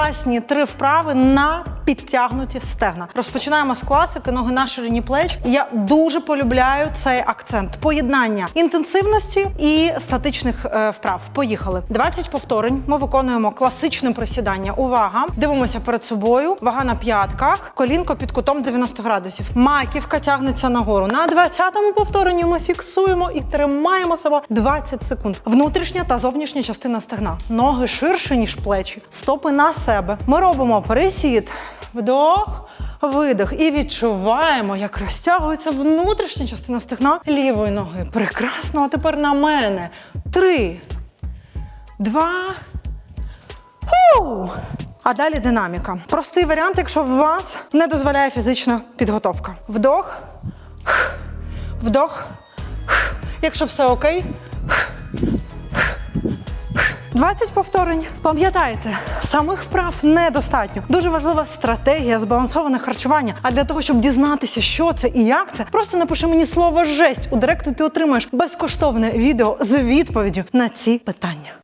класні три вправи на підтягнуті стегна. Розпочинаємо з класики ноги на ширині плеч. Я дуже полюбляю цей акцент поєднання інтенсивності і статичних е, вправ. Поїхали. 20 повторень. Ми виконуємо класичне присідання. Увага! Дивимося перед собою. Вага на п'ятках, колінко під кутом 90 градусів. Маківка тягнеться нагору. На 20-му повторенні ми фіксуємо і тримаємо себе 20 секунд. Внутрішня та зовнішня частина стегна. Ноги ширше, ніж плечі. Стопи на себе. Ми робимо пересід. Вдох, видих. І відчуваємо, як розтягується внутрішня частина стегна лівої ноги. Прекрасно. А тепер на мене. Три, два. Ху! А далі динаміка. Простий варіант, якщо вас не дозволяє фізична підготовка. Вдох, вдох. Якщо все окей. 20 повторень. Пам'ятайте, самих вправ недостатньо. Дуже важлива стратегія збалансоване харчування. А для того, щоб дізнатися, що це і як це, просто напиши мені слово жесть. У директи. ти отримаєш безкоштовне відео з відповіддю на ці питання.